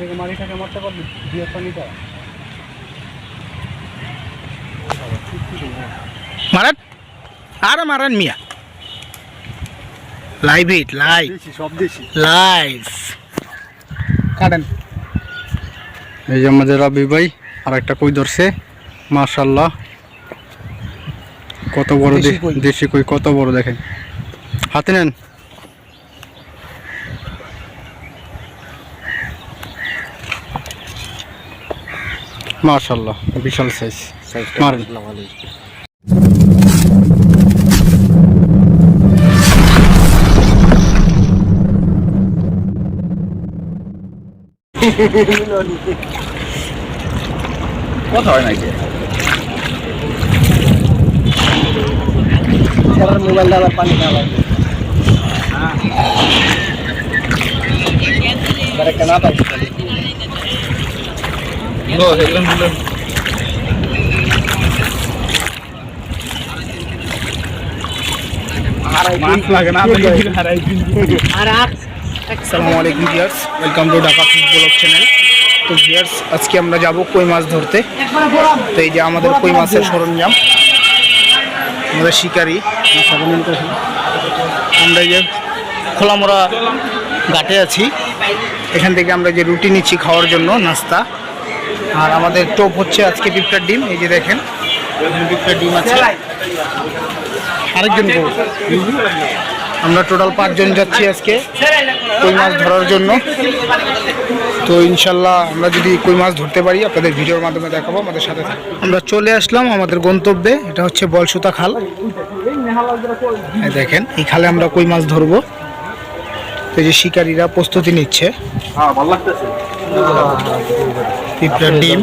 থেকে মারিটাকে মারতে পারবি দিয়ে পানিটা মারান? আর মারান মিয়া। লাইভ ইট লাইভ দেশি সব দেশি লাইভ কাটেন। এই যে আমাদের রবি ভাই আর একটা কই ধরছে? মাশাল্লাহ কত বড় দেশি দেশি কই কত বড় দেখেন। হাতে নেন। মাশাল্লাহ বিশাল সাইজ মারেন। কথা হয় নাকি? মোবাইল ডালা পানি মাছ লাগে না আসসালামু আলাইকুম viewers welcome to Dhaka channel তো ভিউয়ার্স আজকে আমরা যাব কই মাছ ধরতে। তো এই যে আমাদের কই মাছের সরঞ্জাম। আমাদের শিকারি। আমরা যে খোলামোড়া ঘাটে আছি। এখান থেকে আমরা যে রুটি নিচ্ছি খাওয়ার জন্য নাস্তা। আর আমাদের টোপ হচ্ছে আজকে পিঁপড়ার ডিম এই যে দেখেন। ডিম আছে আরেকজন আমরা টোটাল পাঁচজন যাচ্ছি আজকে কই মাছ ধরার জন্য। তো ইনশাল্লাহ আমরা যদি কই মাছ ধরতে পারি আপনাদের ভিডিওর মাধ্যমে দেখাবো আমাদের সাথে আমরা চলে আসলাম আমাদের গন্তব্যে এটা হচ্ছে বলসুতা খাল। এই দেখেন এই খালে আমরা কই মাছ ধরবো। তো এই যে শিকারীরা প্রস্তুতি নিচ্ছে। হ্যাঁ ভালো লাগতেছে। পিঁপড়ার ডিম।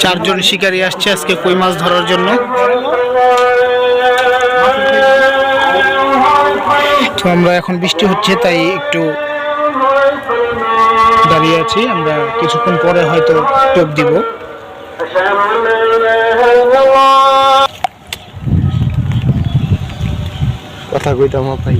চারজন শিকারী আসছে আজকে কই মাছ ধরার জন্য। তো আমরা এখন বৃষ্টি হচ্ছে তাই একটু দাঁড়িয়ে আছি। আমরা কিছুক্ষণ পরে হয়তো টোপ দিব। কথা কইতাম ভাই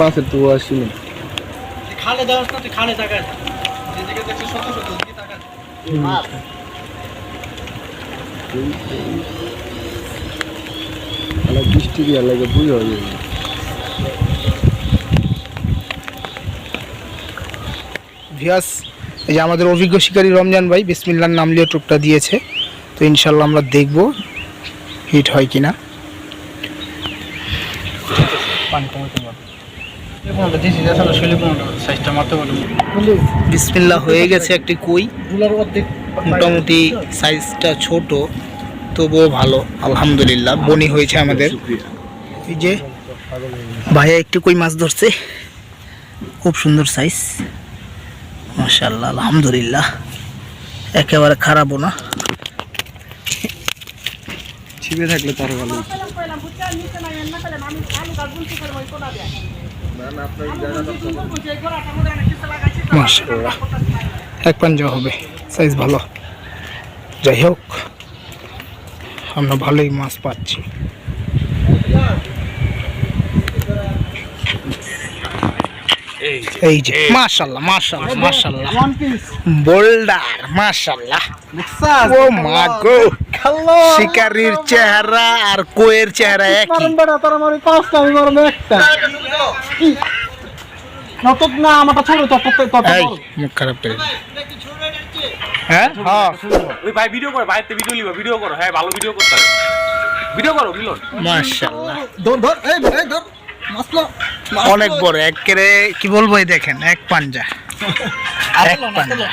মাছের তো আসিনি। খালে দেওয়ার খালে টাকা অনেক বৃষ্টি দিয়ে লাগে বুঝ হয়ে যাবে। ভিয়াস এই যে আমাদের অভিজ্ঞ শিকারী রমজান ভাই বিসমিল্লার নাম লিয়ে টোপটা দিয়েছে। তো ইনশাল্লাহ আমরা দেখব হিট হয় কিনা। বিসমিল্লা হয়ে গেছে একটি কই। মোটামুটি সাইজটা ছোট তবুও ভালো আলহামদুলিল্লাহ বনি হয়েছে আমাদের। এই যে ভাইয়া একটু কই মাছ ধরছে। খুব সুন্দর সাইজ। মাশাল্লাহ আলহামদুলিল্লাহ। একেবারে খারাপও না। ছিপে থাকলে তার ভালো। মাশাল্লাহ। এক পাঞ্জা হবে সাইজ ভালো। যাই হোক আমরা ভালোই মাছ পাচ্ছি। এই যে মাশাল্লাহ মাশাল্লাহ মাশাল্লাহ। বোল্ডার মাশাল্লাহ। ও মা গো শিকারির চেহারা আর কোয়ের চেহারা একই। এই মুখ খারাপ করে। হ্যাঁ? হ্যাঁ ওই ভাই ভিডিও করো ভাই ভিডিও লিবা ভিডিও করো। হ্যাঁ ভালো ভিডিও করতে হবে। ভিডিও করো মিলন। মাশাল্লাহ অনেক বড় একেরে কি বলব এই দেখেন এক পাঞ্জা। এক পাঞ্জা।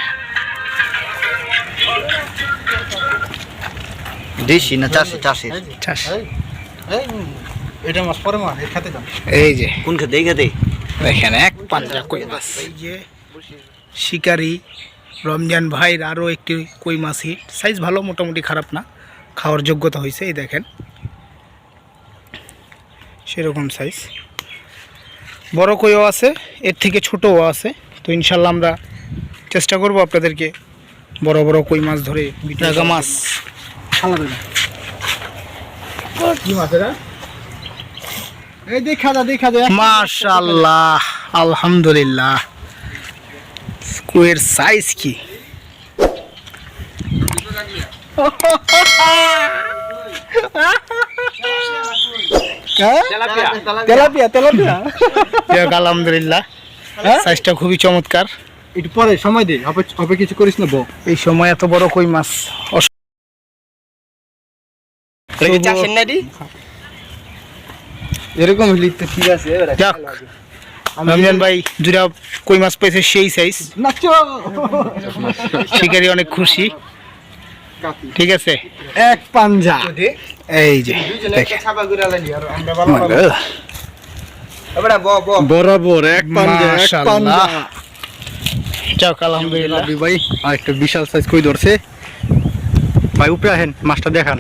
দেশি না চাষি? চাষি। চাষ এটা মাছ পরে মাছ খেতে যান এই যে। কোন খেতে? এই খেতে? দেখেন এক পাঞ্জা কই মাছ? এই যে শিকারি রমজান ভাইয়ের আরও একটি কই মাছ হিট সাইজ ভালো মোটামুটি খারাপ না। খাওয়ার যোগ্যতা হয়েছে এই দেখেন। সেরকম সাইজ বড় কইও আছে এর থেকে ছোটও আছে। তো ইনশাল্লাহ আমরা চেষ্টা করব আপনাদেরকে বড় বড় কই মাছ ধরে টাকা মাছ। কি মাছ এটা? এই দেখা যা দেখা যা মাশাল্লাহ আলহামদুলিল্লাহ। সাইজ কি? সাইজটা খুবই চমৎকার। একটু পরে সময় দে অপে- অপে কিছু করিস না বউ এই সময় এত বড় কই মাছ? চাষের নাইটি এরকম হলি ঠিক আছে যাক। রমজান ভাই দুটা কই মাছ পেয়েছে সেই সাইজ শিকারি অনেক খুশি। ঠিক আছে। এক পাঞ্জা। এই যে বরাবর এক পাঞ্জা এক পাঞ্জা। যাক আলহামদুলিল্লাহ। ভাই আর একটা বিশাল সাইজ কই ধরছে? ভাই উপরে আহেন মাছটা দেখান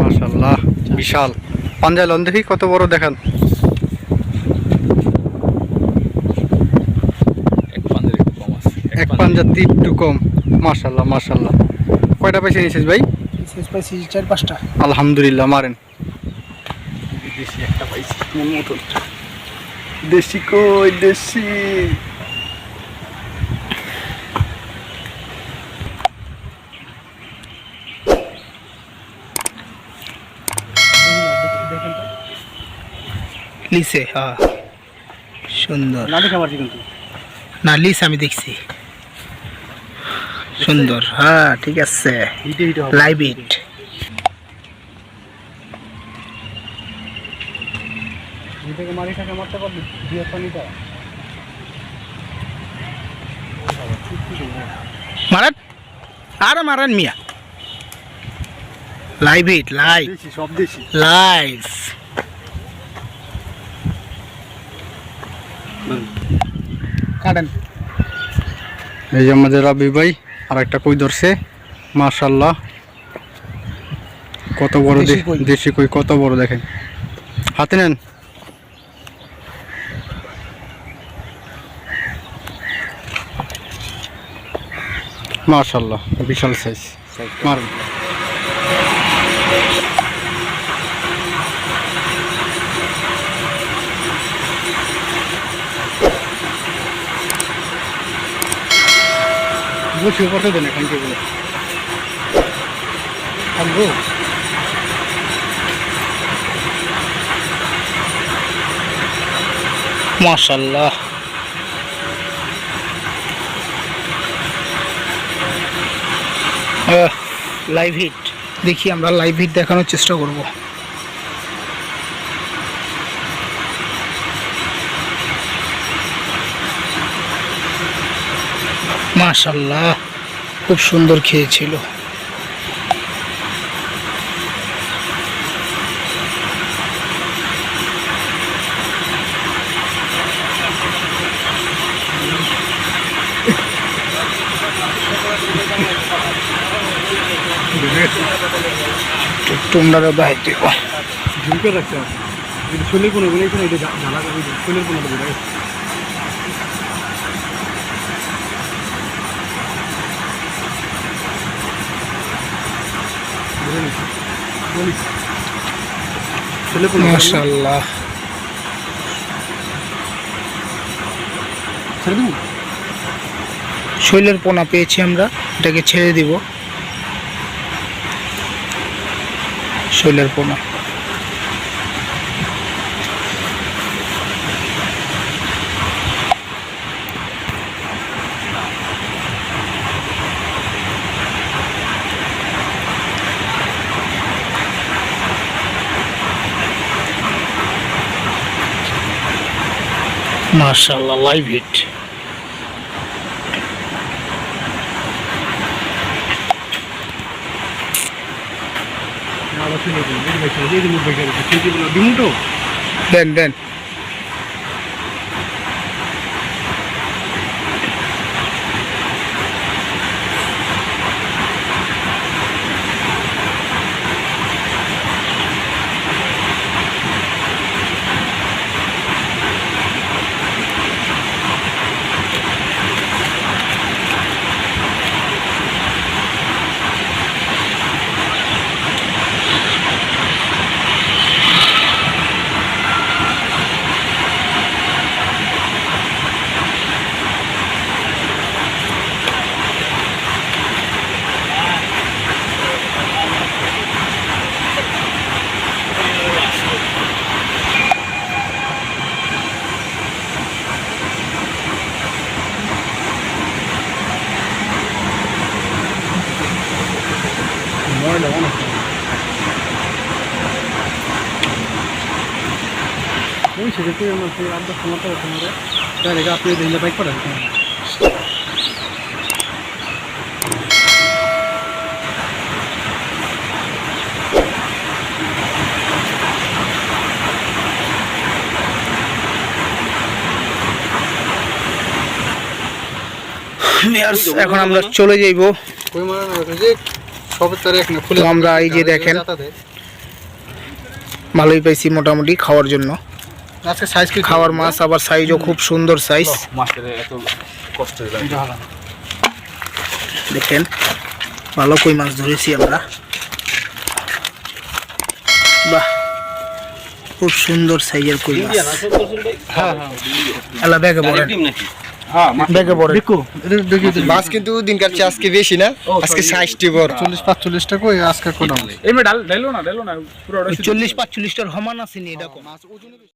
মাশাল্লাহ বিশাল। পাঞ্জা লন দেখি কত বড় দেখান। এক পাঞ্জা একটু কম মাশাল্লাহ মাশাল্লাহ। কয়টা পয়সা নিয়েছিস ভাই? সাইজ পাইছি চার পাঁচটা। আলহামদুলিল্লাহ মারেন। দেশি কই দেশি? লিসে হ্যাঁ। সুন্দর। না লিস আমি দেখছি। সুন্দর হ্যাঁ ঠিক আছে। লাইভ ইট মারান। আর মারান মিয়া। লাইভ ইট লাইভ সব দেশি। লাইভ কাটেন। এই যে আমাদের রাবি ভাই আর একটা কই ধরছে? মাশাল্লাহ কত বড় দেশি কই। কত বড় দেখেন। হাতে নেন। মাশাল্লাহ বিশাল সাইজ মারুন। বসে করতে দেন এখন কি বলে? থাকব মাশাল্লাহ লাইভ হিট দেখি আমরা লাইভ হিট দেখানোর চেষ্টা করব। মাশাল্লাহ খুব সুন্দর খেয়েছিল তোমরা বাইর দেবো ঝুঁকে রাখতে হবে যদি কোনো গুলো এখানে জ্বালা করবে কোনো মাশাল্লাহ শৈলের পোনা পেয়েছি আমরা এটাকে ছেড়ে দিব। শৈলের পোনা। মার্শাল্লাহ লাইভ হিট দেন দেন। ওই সেটা আমার সেই আব্বা সমর্থ তোমার তাহলে আপনি দিলে বাইক করেন এখন আমরা চলে যাইব। তো আমরা এই যে দেখেন। ভালোই পাইছি মোটামুটি খাওয়ার জন্য। আজকে সাইজ কি খাওয়ার মাছ আবার সাইজও খুব সুন্দর সাইজ দেখেন ভালো কই মাছ ধরেছি আমরা। বাহ খুব সুন্দর সাইজের কই মাছ। হ্যাঁ হ্যাঁ এলা ব্যাগে হ্যাঁ ব্যাগে দেখি মাছ কিন্তু দিনকার চেয়ে আজকে বেশি না আজকে সাইজটি বড়। চল্লিশ পাঁচচল্লিশটা কই আজকে কোন চল্লিশ পাঁচচল্লিশটার সমান আছে নি এরকম।